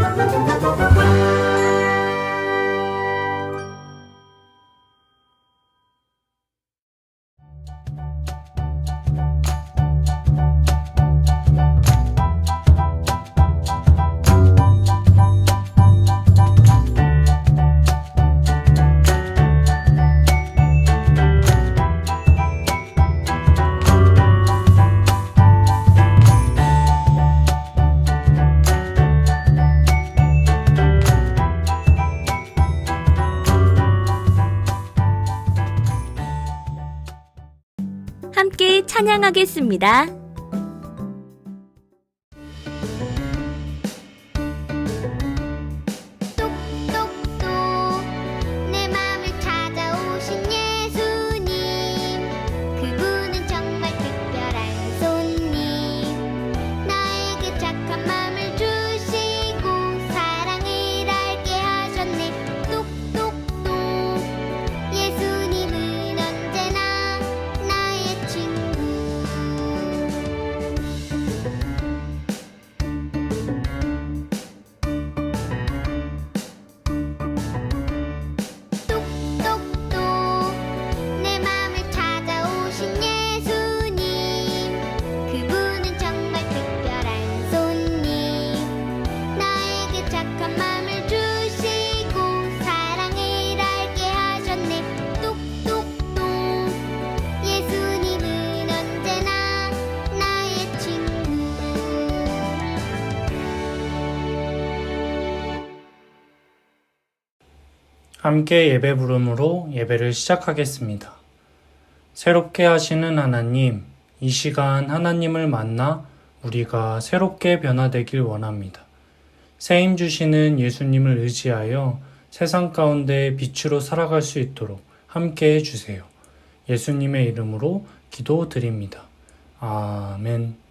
함 찬양하겠습니다. 함께 예배 부름으로 예배를 시작하겠습니다. 새롭게 하시는 하나님, 이 시간 하나님을 만나 우리가 새롭게 변화되길 원합니다. 새힘 주시는 예수님을 의지하여 세상 가운데 빛으로 살아갈 수 있도록 함께 해주세요. 예수님의 이름으로 기도 드립니다. 아멘.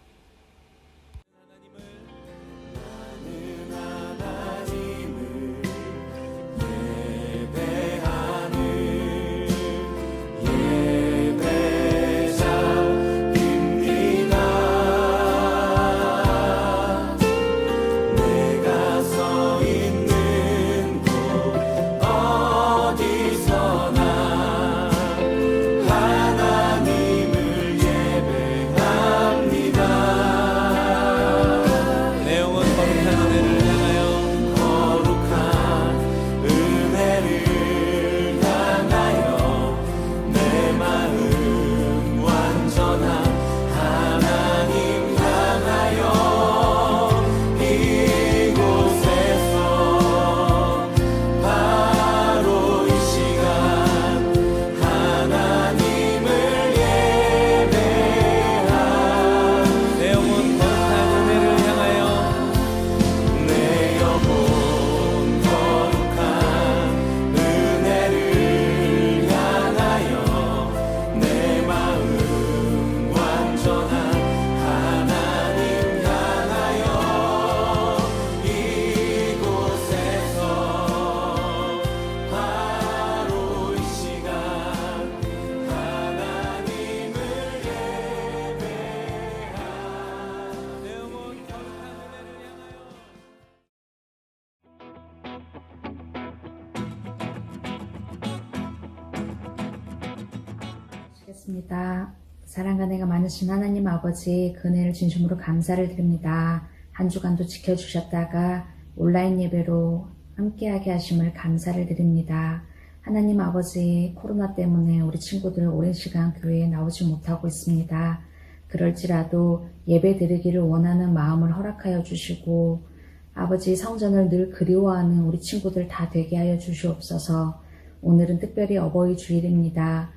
하겠습니다. 사랑과 내가 많으신 하나님 아버지 그 은혜를 진심으로 감사를 드립니다. 한 주간도 지켜주셨다가 온라인 예배로 함께하게 하심을 감사를 드립니다. 하나님 아버지 코로나 때문에 우리 친구들 오랜 시간 교회에 나오지 못하고 있습니다. 그럴지라도 예배 드리기를 원하는 마음을 허락하여 주시고 아버지 성전을 늘 그리워하는 우리 친구들 다 되게 하여 주시옵소서 오늘은 특별히 어버이 주일입니다.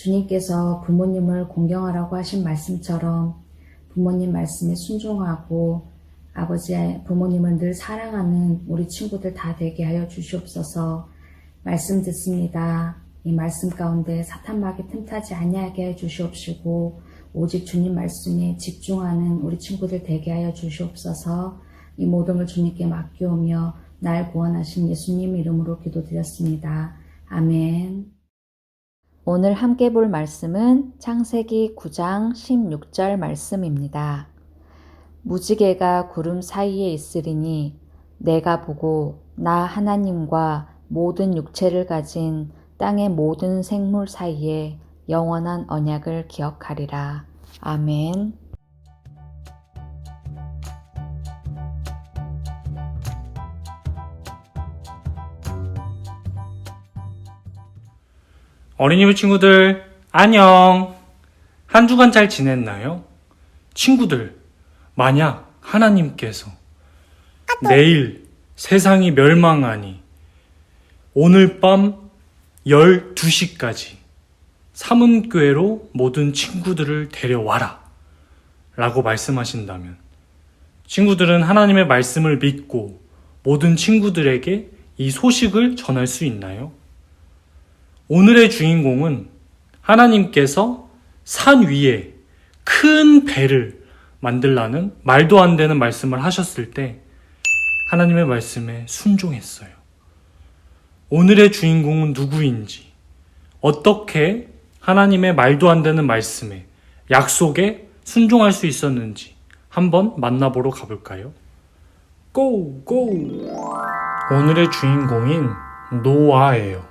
주님께서 부모님을 공경하라고 하신 말씀처럼 부모님 말씀에 순종하고 아버지의 부모님을 늘 사랑하는 우리 친구들 다 되게 하여 주시옵소서 말씀 듣습니다. 이 말씀 가운데 사탄막이 틈타지 아니하게 해 주시옵시고 오직 주님 말씀에 집중하는 우리 친구들 되게 하여 주시옵소서 이 모든 걸 주님께 맡기오며 날 구원하신 예수님 이름으로 기도드렸습니다. 아멘. 오늘 함께 볼 말씀은 창세기 9장 16절 말씀입니다. 무지개가 구름 사이에 있으리니 내가 보고 나 하나님과 모든 육체를 가진 땅의 모든 생물 사이에 영원한 언약을 기억하리라. 아멘. 어린이부 친구들, 안녕! 한 주간 잘 지냈나요? 친구들, 만약 하나님께서 내일 세상이 멸망하니 오늘 밤 12시까지 삼음교회로 모든 친구들을 데려와라 라고 말씀하신다면 친구들은 하나님의 말씀을 믿고 모든 친구들에게 이 소식을 전할 수 있나요? 오늘의 주인공은 하나님께서 산 위에 큰 배를 만들라는 말도 안 되는 말씀을 하셨을 때 하나님의 말씀에 순종했어요. 오늘의 주인공은 누구인지, 어떻게 하나님의 말도 안 되는 말씀에, 약속에 순종할 수 있었는지 한번 만나보러 가볼까요? 고! 고! 오늘의 주인공인 노아예요.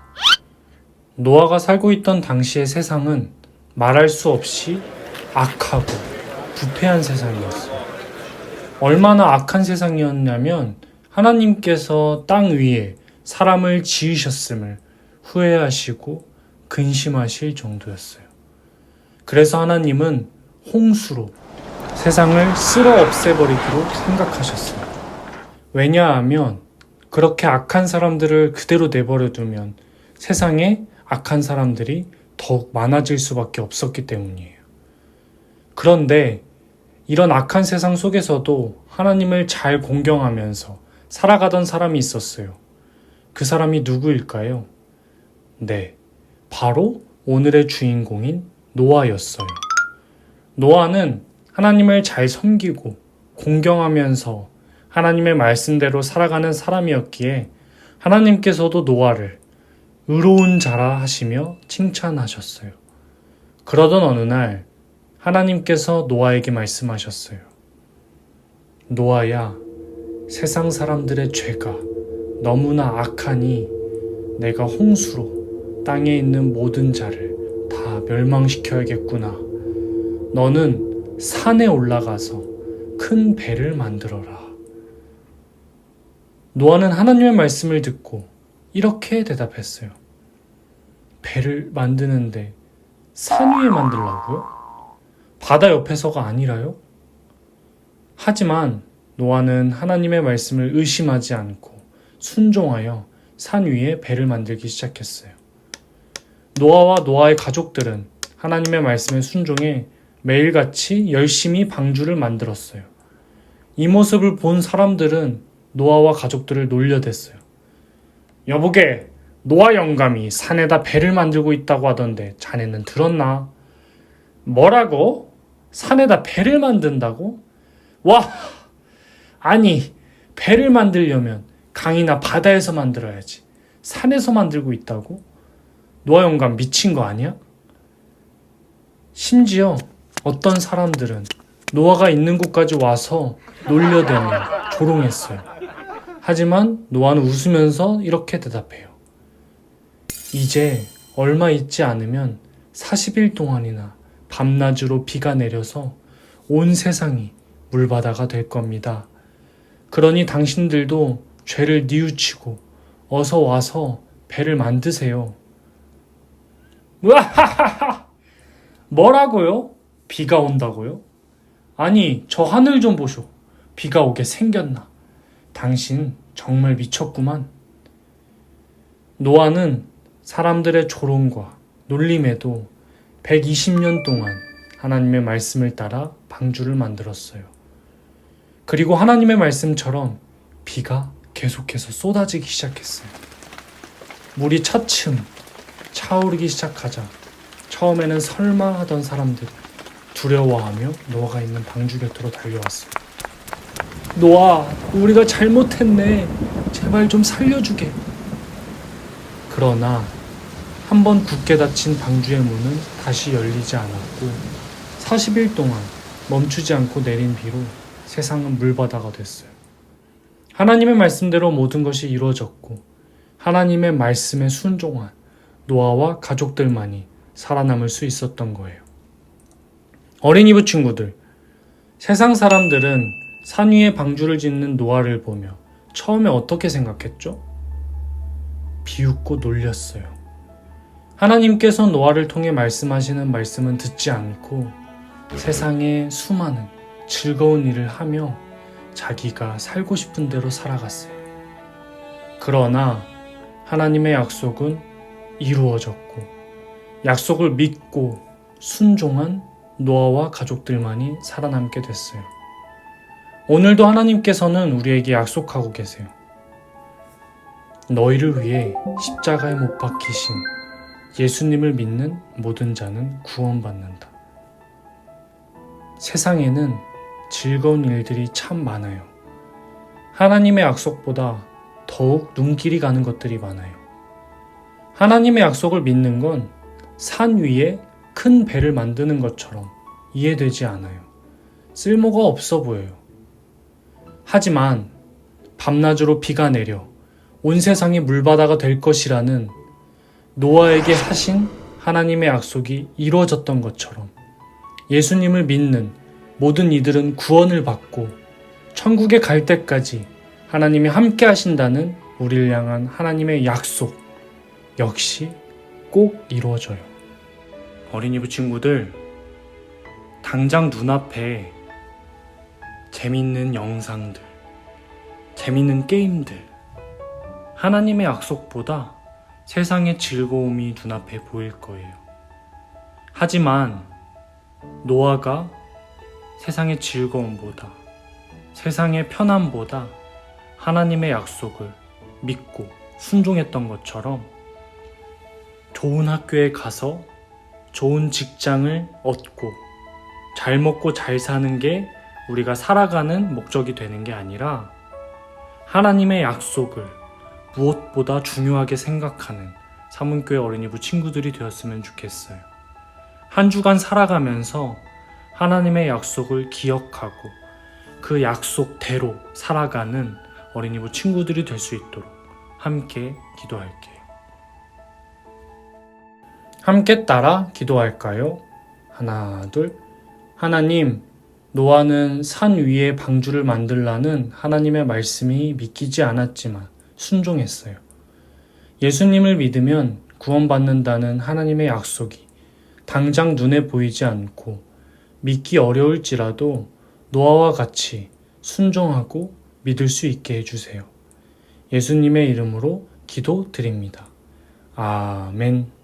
노아가 살고 있던 당시의 세상은 말할 수 없이 악하고 부패한 세상이었어요. 얼마나 악한 세상이었냐면 하나님께서 땅 위에 사람을 지으셨음을 후회하시고 근심하실 정도였어요. 그래서 하나님은 홍수로 세상을 쓸어 없애버리기로 생각하셨어요. 왜냐하면 그렇게 악한 사람들을 그대로 내버려 두면 세상에 악한 사람들이 더욱 많아질 수밖에 없었기 때문이에요. 그런데 이런 악한 세상 속에서도 하나님을 잘 공경하면서 살아가던 사람이 있었어요. 그 사람이 누구일까요? 네, 바로 오늘의 주인공인 노아였어요. 노아는 하나님을 잘 섬기고 공경하면서 하나님의 말씀대로 살아가는 사람이었기에 하나님께서도 노아를 의로운 자라 하시며 칭찬하셨어요. 그러던 어느 날 하나님께서 노아에게 말씀하셨어요. 노아야, 세상 사람들의 죄가 너무나 악하니 내가 홍수로 땅에 있는 모든 자를 다 멸망시켜야겠구나. 너는 산에 올라가서 큰 배를 만들어라. 노아는 하나님의 말씀을 듣고 이렇게 대답했어요. 배를 만드는데 산 위에 만들라고요? 바다 옆에서가 아니라요? 하지만 노아는 하나님의 말씀을 의심하지 않고 순종하여 산 위에 배를 만들기 시작했어요. 노아와 노아의 가족들은 하나님의 말씀에 순종해 매일같이 열심히 방주를 만들었어요. 이 모습을 본 사람들은 노아와 가족들을 놀려댔어요. 여보게, 노아 영감이 산에다 배를 만들고 있다고 하던데 자네는 들었나? 뭐라고? 산에다 배를 만든다고? 와! 아니, 배를 만들려면 강이나 바다에서 만들어야지. 산에서 만들고 있다고? 노아 영감 미친 거 아니야? 심지어 어떤 사람들은 노아가 있는 곳까지 와서 놀려대며 조롱했어요. 하지만 노아는 웃으면서 이렇게 대답해요. 이제 얼마 있지 않으면 40일 동안이나 밤낮으로 비가 내려서 온 세상이 물바다가 될 겁니다. 그러니 당신들도 죄를 뉘우치고 어서 와서 배를 만드세요. 으하하하! 뭐라고요? 비가 온다고요? 아니, 저 하늘 좀 보쇼. 비가 오게 생겼나. 당신 정말 미쳤구만. 노아는 사람들의 조롱과 놀림에도 120년 동안 하나님의 말씀을 따라 방주를 만들었어요. 그리고 하나님의 말씀처럼 비가 계속해서 쏟아지기 시작했어요. 물이 차츰 차오르기 시작하자 처음에는 설마 하던 사람들이 두려워하며 노아가 있는 방주 곁으로 달려왔어요. 노아, 우리가 잘못했네. 제발 좀 살려주게. 그러나 한 번 굳게 닫힌 방주의 문은 다시 열리지 않았고 40일 동안 멈추지 않고 내린 비로 세상은 물바다가 됐어요. 하나님의 말씀대로 모든 것이 이루어졌고 하나님의 말씀에 순종한 노아와 가족들만이 살아남을 수 있었던 거예요. 어린이부 친구들, 세상 사람들은 산 위에 방주를 짓는 노아를 보며 처음에 어떻게 생각했죠? 비웃고 놀렸어요. 하나님께서 노아를 통해 말씀하시는 말씀은 듣지 않고 세상에 수많은 즐거운 일을 하며 자기가 살고 싶은 대로 살아갔어요. 그러나 하나님의 약속은 이루어졌고 약속을 믿고 순종한 노아와 가족들만이 살아남게 됐어요. 오늘도 하나님께서는 우리에게 약속하고 계세요. 너희를 위해 십자가에 못 박히신 예수님을 믿는 모든 자는 구원받는다. 세상에는 즐거운 일들이 참 많아요. 하나님의 약속보다 더욱 눈길이 가는 것들이 많아요. 하나님의 약속을 믿는 건 산 위에 큰 배를 만드는 것처럼 이해되지 않아요. 쓸모가 없어 보여요. 하지만 밤낮으로 비가 내려 온 세상이 물바다가 될 것이라는 노아에게 하신 하나님의 약속이 이루어졌던 것처럼 예수님을 믿는 모든 이들은 구원을 받고 천국에 갈 때까지 하나님이 함께 하신다는 우리를 향한 하나님의 약속 역시 꼭 이루어져요. 어린이부 친구들, 당장 눈앞에 재밌는 영상들, 재밌는 게임들, 하나님의 약속보다 세상의 즐거움이 눈앞에 보일 거예요. 하지만 노아가 세상의 즐거움보다 세상의 편함보다 하나님의 약속을 믿고 순종했던 것처럼 좋은 학교에 가서 좋은 직장을 얻고 잘 먹고 잘 사는 게 우리가 살아가는 목적이 되는 게 아니라 하나님의 약속을 무엇보다 중요하게 생각하는 사문교회 어린이부 친구들이 되었으면 좋겠어요. 한 주간 살아가면서 하나님의 약속을 기억하고 그 약속대로 살아가는 어린이부 친구들이 될 수 있도록 함께 기도할게요. 함께 따라 기도할까요? 하나, 둘. 하나님, 노아는 산 위에 방주를 만들라는 하나님의 말씀이 믿기지 않았지만 순종했어요. 예수님을 믿으면 구원받는다는 하나님의 약속이 당장 눈에 보이지 않고 믿기 어려울지라도 노아와 같이 순종하고 믿을 수 있게 해주세요. 예수님의 이름으로 기도 드립니다. 아멘.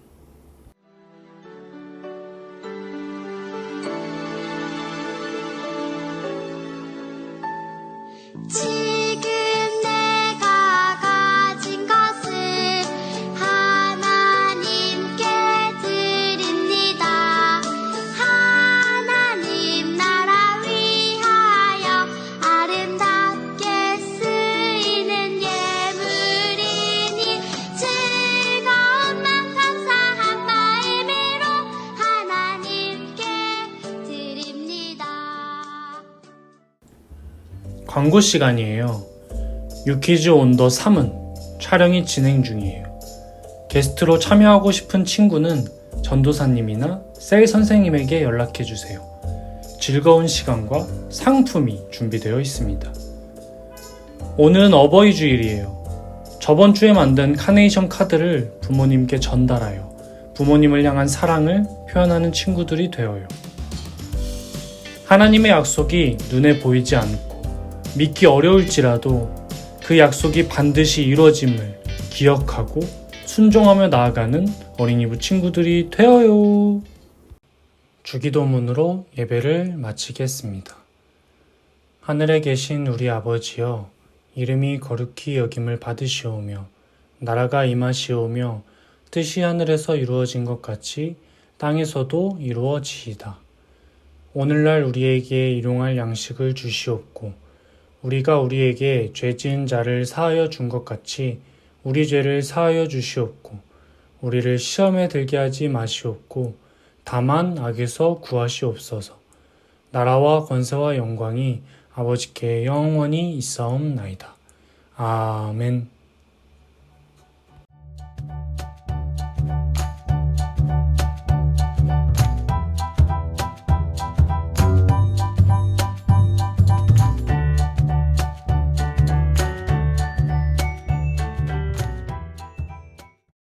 광고 시간이에요. 유키즈 온더 3은 촬영이 진행 중이에요. 게스트로 참여하고 싶은 친구는 전도사님이나 셀 선생님에게 연락해 주세요. 즐거운 시간과 상품이 준비되어 있습니다. 오늘은 어버이 주일이에요. 저번 주에 만든 카네이션 카드를 부모님께 전달하여 부모님을 향한 사랑을 표현하는 친구들이 되어요. 하나님의 약속이 눈에 보이지 않고 믿기 어려울지라도 그 약속이 반드시 이루어짐을 기억하고 순종하며 나아가는 어린이부 친구들이 되어요. 주기도문으로 예배를 마치겠습니다. 하늘에 계신 우리 아버지여, 이름이 거룩히 여김을 받으시오며, 나라가 임하시오며, 뜻이 하늘에서 이루어진 것 같이 땅에서도 이루어지이다. 오늘날 우리에게 일용할 양식을 주시옵고, 우리가 우리에게 죄 지은 자를 사하여 준 것 같이 우리 죄를 사하여 주시옵고 우리를 시험에 들게 하지 마시옵고 다만 악에서 구하시옵소서 나라와 권세와 영광이 아버지께 영원히 있사옵나이다. 아멘.